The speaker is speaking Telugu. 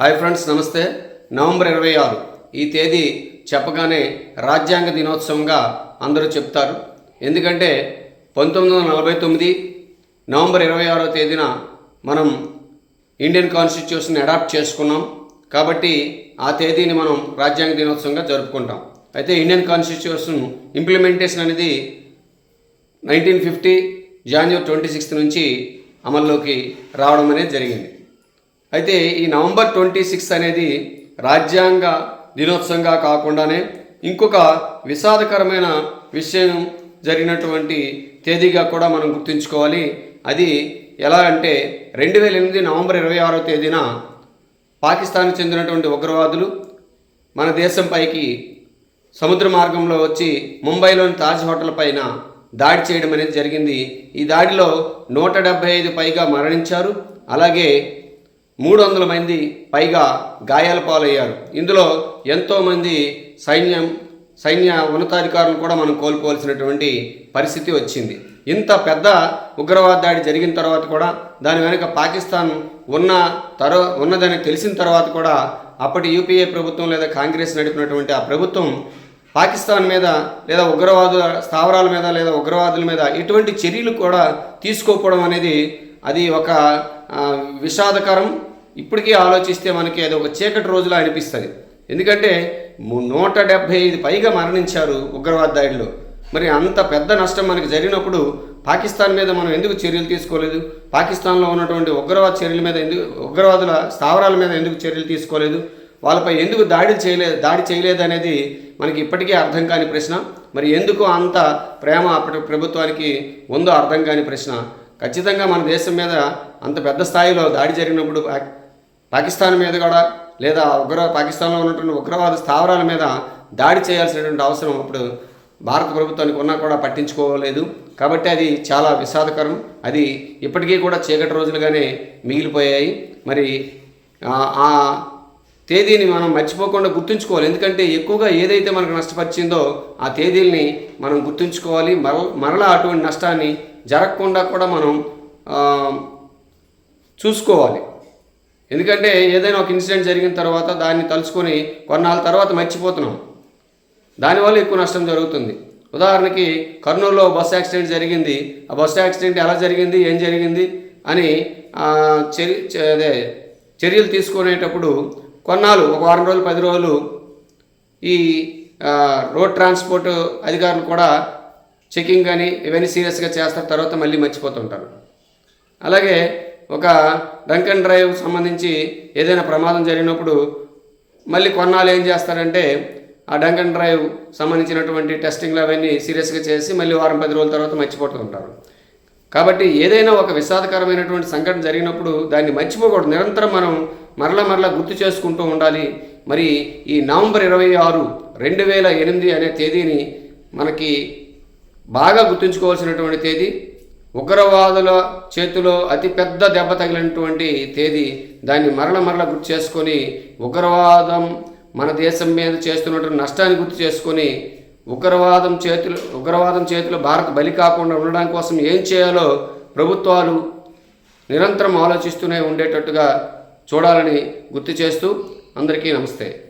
హాయ్ ఫ్రెండ్స్ నమస్తే. నవంబర్ ఇరవై ఆరు. ఈ తేదీ చెప్పగానే రాజ్యాంగ దినోత్సవంగా అందరూ చెప్తారు. ఎందుకంటే పంతొమ్మిది వందల నలభై తొమ్మిది నవంబర్ ఇరవై ఆరో తేదీన మనం ఇండియన్ కాన్స్టిట్యూషన్ అడాప్ట్ చేసుకున్నాం. కాబట్టి ఆ తేదీని మనం రాజ్యాంగ దినోత్సవంగా జరుపుకుంటాం. అయితే ఇండియన్ కాన్స్టిట్యూషన్ ఇంప్లిమెంటేషన్ అనేది nineteen fifty January twenty sixth నుంచి అమల్లోకి రావడం అనేది జరిగింది. అయితే ఈ నవంబర్ ట్వంటీ సిక్స్ అనేది రాజ్యాంగ దినోత్సవంగా కాకుండానే ఇంకొక విషాదకరమైన విషయం జరిగినటువంటి తేదీగా కూడా మనం గుర్తుంచుకోవాలి. అది ఎలా అంటే రెండు వేల ఎనిమిది నవంబర్ ఇరవై ఆరో తేదీన పాకిస్తాన్ చెందినటువంటి ఉగ్రవాదులు మన దేశంపైకి సముద్ర మార్గంలో వచ్చి ముంబైలోని తాజ్ హోటల్ పైన దాడి చేయడం అనేది జరిగింది. ఈ దాడిలో నూట డెబ్బై ఐదు పైగా మరణించారు. అలాగే మూడు వందల మంది పైగా గాయాల పాలయ్యారు. ఇందులో ఎంతోమంది సైన్యం సైన్య ఉన్నతాధికారులు కూడా మనం కోల్పోవలసినటువంటి పరిస్థితి వచ్చింది. ఇంత పెద్ద ఉగ్రవాద దాడి జరిగిన తర్వాత కూడా దాని వెనుక పాకిస్తాన్ ఉన్న తర్వా ఉన్నదని తెలిసిన తర్వాత కూడా అప్పటి యూపీఏ ప్రభుత్వం లేదా కాంగ్రెస్ నడిపినటువంటి ఆ ప్రభుత్వం పాకిస్తాన్ మీద లేదా ఉగ్రవాదుల స్థావరాల మీద లేదా ఉగ్రవాదుల మీద ఎటువంటి చర్యలు కూడా తీసుకోకపోవడం అనేది అది ఒక విషాదకరం ఇప్పటికీ ఆలోచిస్తే మనకి అది ఒక చీకటి రోజులా అనిపిస్తుంది. ఎందుకంటే నూట డెబ్భై ఐదు పైగా మరణించారు ఉగ్రవాద దాడిలో మరి అంత పెద్ద నష్టం మనకి జరిగినప్పుడు పాకిస్తాన్ మీద మనం ఎందుకు చర్యలు తీసుకోలేదు? పాకిస్తాన్లో ఉన్నటువంటి ఉగ్రవాద చర్యల మీద ఎందుకు ఉగ్రవాదుల స్థావరాల మీద ఎందుకు చర్యలు తీసుకోలేదు? వాళ్ళపై ఎందుకు దాడి చేయలేదు దాడి చేయలేదు అనేది మనకి ఇప్పటికీ అర్థం కాని ప్రశ్న. మరి ఎందుకు అంత ప్రేమ అప్పటి ప్రభుత్వానికి ఉందో అర్థం కాని ప్రశ్న. ఖచ్చితంగా మన దేశం మీద అంత పెద్ద స్థాయిలో దాడి జరిగినప్పుడు పాకిస్తాన్ మీద కూడా లేదా ఉగ్ర పాకిస్తాన్లో ఉన్నటువంటి ఉగ్రవాద స్థావరాల మీద దాడి చేయాల్సినటువంటి అవసరం అప్పుడు భారత ప్రభుత్వానికి ఉన్నా కూడా పట్టించుకోలేదు. కాబట్టి అది చాలా విషాదకరం. అది ఇప్పటికీ కూడా చీకటి రోజులుగానే మిగిలిపోయాయి. మరి ఆ- తేదీని మనం మర్చిపోకుండా గుర్తుంచుకోవాలి. ఎందుకంటే ఎక్కువగా ఏదైతే మనకు నష్టపరిచిందో ఆ తేదీల్ని మనం గుర్తుంచుకోవాలి. మర మరలా అటువంటి నష్టాన్ని జరగకుండా కూడా మనం చూసుకోవాలి. ఎందుకంటే ఏదైనా ఒక ఇన్సిడెంట్ జరిగిన తర్వాత దాన్ని తలుచుకొని కొన్నాళ్ళ తర్వాత మర్చిపోతున్నాం. దానివల్ల ఎక్కువ నష్టం జరుగుతుంది. ఉదాహరణకి కర్నూలులో బస్సు యాక్సిడెంట్ జరిగింది. ఆ బస్సు యాక్సిడెంట్ ఎలా జరిగింది? ఏం జరిగింది? అని ఆ, అదే చర్యలు తీసుకునేటప్పుడు కొన్నాళ్ళు ఒక వారం రోజులు పది రోజులు ఈ రోడ్ ట్రాన్స్పోర్ట్ అధికారులు కూడా చెకింగ్ కానీ ఇవన్నీ సీరియస్గా చేస్తారు. తర్వాత మళ్ళీ మర్చిపోతుంటారు అలాగే ఒక డంకన్ అండ్ డ్రైవ్ సంబంధించి ఏదైనా ప్రమాదం జరిగినప్పుడు మళ్ళీ కొన్నాళ్ళు ఏం చేస్తారంటే ఆ డంక్ అండ్ డ్రైవ్ సంబంధించినటువంటి టెస్టింగ్లు అవన్నీ సీరియస్గా చేసి మళ్ళీ వారం పది రోజుల తర్వాత మర్చిపోతూ ఉంటారు. కాబట్టి ఏదైనా ఒక విషాదకరమైనటువంటి సంఘటన జరిగినప్పుడు దాన్ని మర్చిపోకూడదు. నిరంతరం మనం మరల మరల గుర్తు చేసుకుంటూ ఉండాలి. మరి ఈ నవంబర్ ఇరవై ఆరు రెండు వేల ఎనిమిది అనే తేదీని మనకి బాగా గుర్తుంచుకోవాల్సినటువంటి తేదీ ఉగ్రవాదుల చేతిలో అతిపెద్ద దెబ్బ తగిలినటువంటి తేదీ దాన్ని మరల మరల గుర్తు చేసుకొని ఉగ్రవాదం మన దేశం మీద చేస్తున్నటువంటి నష్టాన్ని గుర్తు చేసుకొని ఉగ్రవాదం చేతులు ఉగ్రవాదం చేతిలో భారత్ బలి కాకుండా ఉండడం కోసం ఏం చేయాలో ప్రభుత్వాలు నిరంతరం ఆలోచిస్తూనే ఉండేటట్టుగా చూడాలని గుర్తు చేస్తూ అందరికీ నమస్తే.